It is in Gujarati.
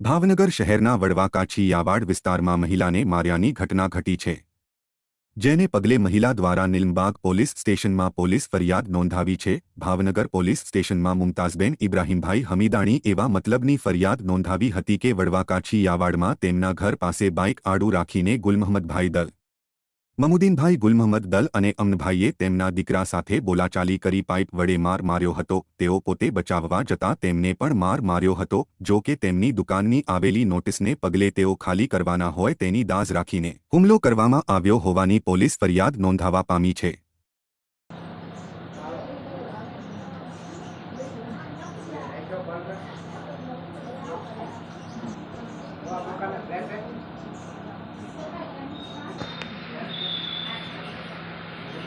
ભાવનગર શહેરના વડવા યાવાડ વિસ્તારમાં મહિલાને માર્યાની ઘટના ઘટી છે. જેને પગલે મહિલા દ્વારા નિલમબાગ પોલીસ સ્ટેશનમાં પોલીસ ફરિયાદ નોંધાવી છે. ભાવનગર પોલીસ સ્ટેશનમાં મુમતાઝબેન ઇબ્રાહીમભાઈ હમીદાણી એવા મતલબની ફરિયાદ નોંધાવી હતી કે વડવા યાવાડમાં તેમના ઘર પાસે બાઇક આડું રાખીને ગુલમહમદભાઈ દલ મમુદ્દીનભાઈ ગુલમહમદ દલ અને અમનભાઈએ તેમના દીકરા સાથે બોલાચાલી કરી પાઇપ વડે માર માર્યો હતો. તેઓ પોતે બચાવવા જતા તેમને પણ માર માર્યો હતો. જો કે તેમની દુકાનની આવેલી નોટિસને પગલે તેઓ ખાલી કરવાના હોય તેની દાઝ રાખીને હુમલો કરવામાં આવ્યો હોવાની પોલીસ ફરિયાદ નોંધાવા પામી છે.